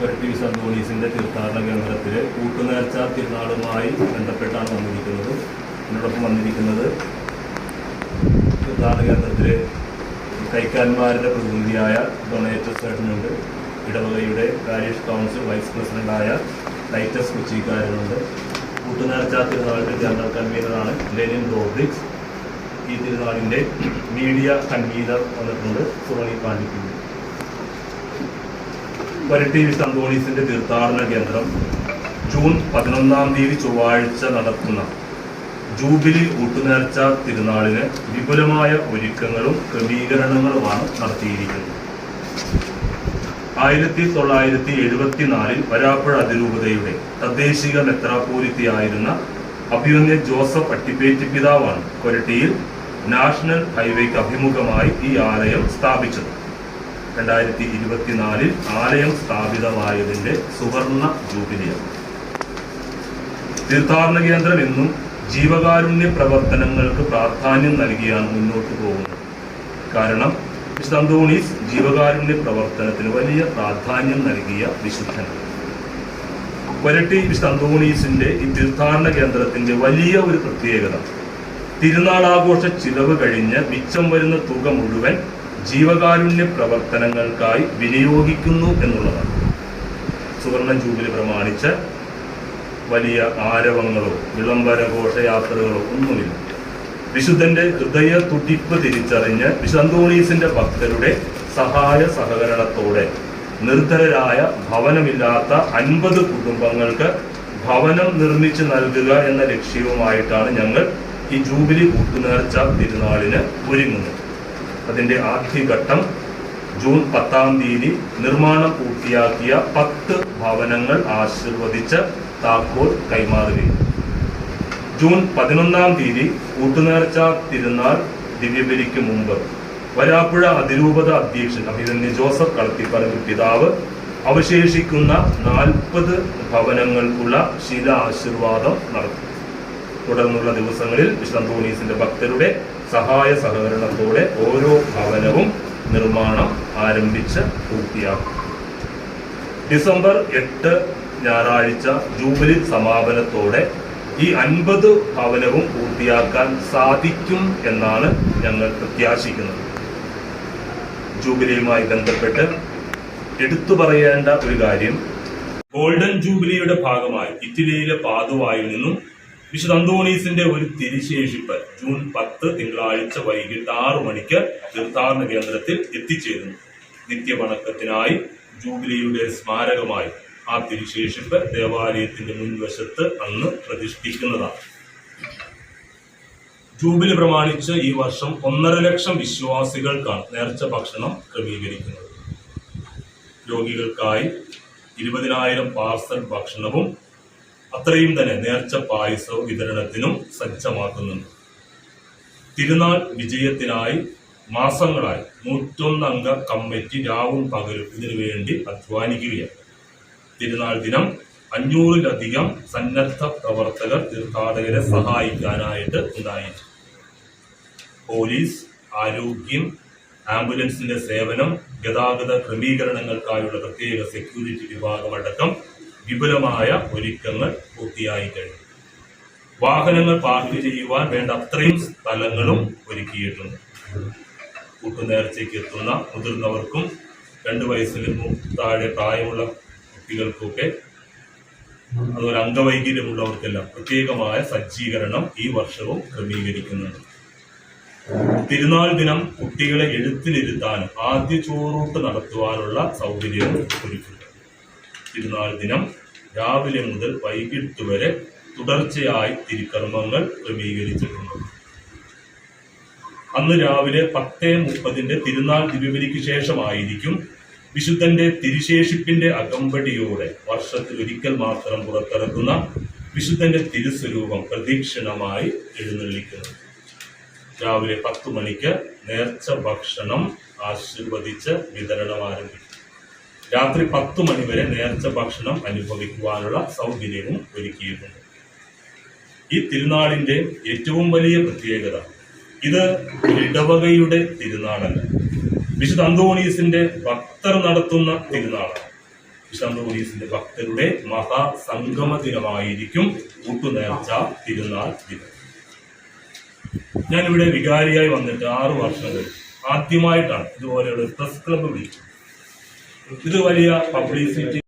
കൊരട്ടി സന്തോണീസിന്റെ തീർത്ഥാടന കേന്ദ്രത്തിലെ കൂട്ടുനേർച്ച തിരുനാളുമായി ബന്ധപ്പെട്ടാണ് വന്നിരിക്കുന്നത്. എന്നോടൊപ്പം വന്നിരിക്കുന്നത് തീർത്ഥാടന കേന്ദ്രത്തിലെ കൈക്കാന്മാരുടെ പ്രതിനിധിയായ ഡൊണേറ്റർ സേട്ടനുണ്ട് ഇടവകയുടെ പാരീഷ് കൗൺസിൽ വൈസ് പ്രസിഡന്റായ ലൈറ്റസ് കൊച്ചിക്കാരനുണ്ട്. കൂട്ടുനേർച്ച തിരുനാളിന്റെ ജനറൽ കൺവീനറാണ് ലെനിൻ റോഡ്രിക്സ് ഈ തിരുനാളിന്റെ മീഡിയ കൺവീനർ വന്നിട്ടുണ്ട്. സുമണി പാണ്ഡിത്യം കൊരട്ടി സന്തോണീസിന്റെ തീർത്ഥാടന കേന്ദ്രം ജൂൺ പതിനൊന്നാം തീയതി ചൊവ്വാഴ്ച നടത്തുന്ന ജൂബിലി ഊട്ടുനേർച്ച തിരുനാളിന് വിപുലമായ ഒരുക്കങ്ങളും ക്രമീകരണങ്ങളുമാണ് നടത്തിയിരിക്കുന്നത്. ആയിരത്തി തൊള്ളായിരത്തി എഴുപത്തിനാലിൽ വരാപ്പുഴ അതിരൂപതയുടെ തദ്ദേശിക മെത്രാപോലിത്തിയായിരുന്ന അഭിമന്യ ജോസഫ് അട്ടിപ്പേറ്റി പിതാവാണ് കൊരട്ടിയിൽ നാഷണൽ ഹൈവേക്ക് അഭിമുഖമായി ഈ ആലയം സ്ഥാപിച്ചത്. രണ്ടായിരത്തി ഇരുപത്തിനാലിൽ ആലയം സ്ഥാപിതമായതിന്റെ സുവർണ ജൂബിലിയാണ് തീർത്ഥാടന കേന്ദ്രം എന്നും ജീവകാരുണ്യ പ്രവർത്തനങ്ങൾക്ക് പ്രാധാന്യം നൽകിയാണ് മുന്നോട്ട് പോകുന്നത്. കാരണം വിശുദ്ധ അന്തോണീസ് ജീവകാരുണ്യ പ്രവർത്തനത്തിന് വലിയ പ്രാധാന്യം നൽകിയ വിശുദ്ധനാണ്. പുരട്ടി വിശുദ്ധ അന്തോണീസിന്റെ ഈ തീർത്ഥാടന കേന്ദ്രത്തിന്റെ വലിയ ഒരു പ്രത്യേകത തിരുനാളാഘോഷ ചിലവ് കഴിഞ്ഞ് മിച്ചം വരുന്ന തുക മുഴുവൻ ജീവകാരുണ്യ പ്രവർത്തനങ്ങൾക്കായി വിനിയോഗിക്കുന്നു എന്നുള്ളതാണ്. സുവർണ ജൂബിലി പ്രമാണിച്ച് വലിയ ആരവങ്ങളോ വിളംബര ഘോഷയാത്രകളോ ഒന്നുമില്ല. വിശുദ്ധന്റെ ഹൃദയ തുടിപ്പ് തിരിച്ചറിഞ്ഞ് വിശന്തോണീസിന്റെ ഭക്തരുടെ സഹായ സഹകരണത്തോടെ നിർധരരായ ഭവനമില്ലാത്ത അൻപത് കുടുംബങ്ങൾക്ക് ഭവനം നിർമ്മിച്ചു നൽകുക എന്ന ലക്ഷ്യവുമായിട്ടാണ് ഞങ്ങൾ ഈ ജൂബിലി കൂട്ടുനേർച്ച തിരുനാളിന് ഒരുങ്ങുന്നത്. അതിന്റെ ആദ്യഘട്ടം ജൂൺ പത്താം തീയതി നിർമ്മാണം പൂർത്തിയാക്കിയ പത്ത് ഭവനങ്ങൾ ആശീർവദിച്ച് താക്കോൽ കൈമാറുകയും. ജൂൺ പതിനൊന്നാം തീയതി കൂട്ടുനേർച്ച തിരുനാൾ ദിവ്യബലിക്ക് മുമ്പ് വരാപ്പുഴ അതിരൂപത അധ്യക്ഷൻ അഭിനന്ദി ജോസഫ് കളത്തിപ്പറമ്പ് പിതാവ് അവശേഷിക്കുന്ന നാൽപ്പത് ഭവനങ്ങൾക്കുള്ള ശില ആശീർവാദം നടത്തും. തുടർന്നുള്ള ദിവസങ്ങളിൽ വിശ്വന്തോണീസിന്റെ ഭക്തരുടെ സഹായ സഹകരണത്തോടെ ഓരോ ഭവനവും നിർമ്മാണം ആരംഭിച്ച് പൂർത്തിയാക്കും. ഡിസംബർ എട്ട് ഞായറാഴ്ച ജൂബിലി സമാപനത്തോടെ ഈ അൻപത് ഭവനവും പൂർത്തിയാക്കാൻ സാധിക്കും എന്നാണ് ഞങ്ങൾ പ്രത്യാശിക്കുന്നത്. ജൂബിലിയുമായി ബന്ധപ്പെട്ട് എടുത്തു പറയേണ്ട ഒരു കാര്യം ഗോൾഡൻ ജൂബിലിയുടെ ഭാഗമായി ഇറ്റലിയിലെ പാതുവായിൽ നിന്നും വിശുദ്ധ അന്തോണീസിന്റെ ഒരു തിരിശേഷിപ്പ് ജൂൺ പത്ത് തിങ്കളാഴ്ച വൈകിട്ട് ആറു മണിക്ക് തീർത്ഥാടന കേന്ദ്രത്തിൽ എത്തിച്ചേരുന്നു. നിത്യവണക്കത്തിനായി ജൂബിലിയുടെ സ്മാരകമായി ആ തിരിശേഷിപ്പ് ദേവാലയത്തിന്റെ മുൻവശത്ത് അന്ന് പ്രതിഷ്ഠിക്കുന്നതാണ്. ജൂബിലി പ്രമാണിച്ച് ഈ വർഷം ഒന്നര ലക്ഷം വിശ്വാസികൾക്കാണ് നേർച്ച ഭക്ഷണം ക്രമീകരിക്കുന്നത്. രോഗികൾക്കായി ഇരുപതിനായിരം പാർസൽ ഭക്ഷണവും അത്രയും തന്നെ നേർച്ച പായസ വിതരണത്തിനും സജ്ജമാക്കുന്നുണ്ട്. തിരുനാൾ വിജയത്തിനായി മാസങ്ങളായി നൂറ്റൊന്നംഗ കമ്മിറ്റി രാവും പകലും ഇതിനു വേണ്ടി അധ്വാനിക്കുകയാണ്. തിരുനാൾ ദിനം അഞ്ഞൂറിലധികം സന്നദ്ധ പ്രവർത്തകർ തീർത്ഥാടകരെ സഹായിക്കാനായിട്ട് ഉണ്ടായിട്ടുണ്ട് പോലീസ് ആരോഗ്യം ആംബുലൻസിന്റെ സേവനം ഗതാഗത ക്രമീകരണങ്ങൾക്കായുള്ള പ്രത്യേക സെക്യൂരിറ്റി വിഭാഗമടക്കം വിപുലമായ ഒരുക്കങ്ങൾ പൂർത്തിയായി കഴിഞ്ഞു. വാഹനങ്ങൾ പാർക്ക് ചെയ്യുവാൻ വേണ്ട അത്രയും സ്ഥലങ്ങളും ഒരുക്കിയിട്ടുണ്ട്. കൂട്ടുനേർച്ചയ്ക്ക് എത്തുന്ന മുതിർന്നവർക്കും രണ്ട് വയസ്സിലും താഴെ പ്രായമുള്ള കുട്ടികൾക്കൊക്കെ അതുപോലെ അംഗവൈകല്യമുള്ളവർക്കെല്ലാം പ്രത്യേകമായ സജ്ജീകരണം ഈ വർഷവും ക്രമീകരിക്കുന്നുണ്ട്. തിരുനാൾ ദിനം കുട്ടികളെ എഴുത്തിലിരുത്താനും ആദ്യ ചോറൂട്ട് നടത്തുവാനുള്ള സൗകര്യവും ഒരുക്കുന്നു. തിരുനാൾ ദിനം രാവിലെ മുതൽ വൈകിട്ട് വരെ തുടർച്ചയായി തിരുക്കർമ്മങ്ങൾ ക്രമീകരിച്ചിട്ടുണ്ട്. അന്ന് രാവിലെ പത്തേ മുപ്പതിന്റെ തിരുനാൾ ദിവ്യബലിക്ക് ശേഷമായിരിക്കും വിശുദ്ധന്റെ തിരുശേഷിപ്പിന്റെ അകമ്പടിയോടെ വർഷത്തിൽ ഒരിക്കൽ മാത്രം പുറത്തിറക്കുന്ന വിശുദ്ധന്റെ തിരുസ്വരൂപം പ്രദക്ഷിണമായി എഴുന്നള്ളിക്കുന്നത്. രാവിലെ പത്തു മണിക്ക് നേർച്ച ഭക്ഷണം ആശീർവദിച്ച് വിതരണം ആരംഭിക്കും. രാത്രി പത്ത് മണിവരെ നേർച്ച ഭക്ഷണം അനുഭവിക്കുവാനുള്ള സൗകര്യവും ഒരുക്കിയിട്ടുണ്ട്. ഈ തിരുനാളിന്റെ ഏറ്റവും വലിയ പ്രത്യേകത ഇത് ഇടവകയുടെ തിരുനാളല്ല. വിശുദ്ധ അന്തോണീസിന്റെ ഭക്തർ നടത്തുന്ന തിരുനാളാണ്. വിശുദ്ധ അന്തോണീസിന്റെ ഭക്തരുടെ മഹാസംഗമ ദിനമായിരിക്കും കൂട്ടുനേർച്ച തിരുനാൾ ദിനം. ഞാനിവിടെ വികാരിയായി വന്നിട്ട് ആറു വർഷം കഴിഞ്ഞു ആദ്യമായിട്ടാണ് ഇതുപോലെയുള്ള പ്രസ് ക്ലബ്ബ് വിളിക്കുന്നത്. ഇത് വലിയ പബ്ലിസിറ്റി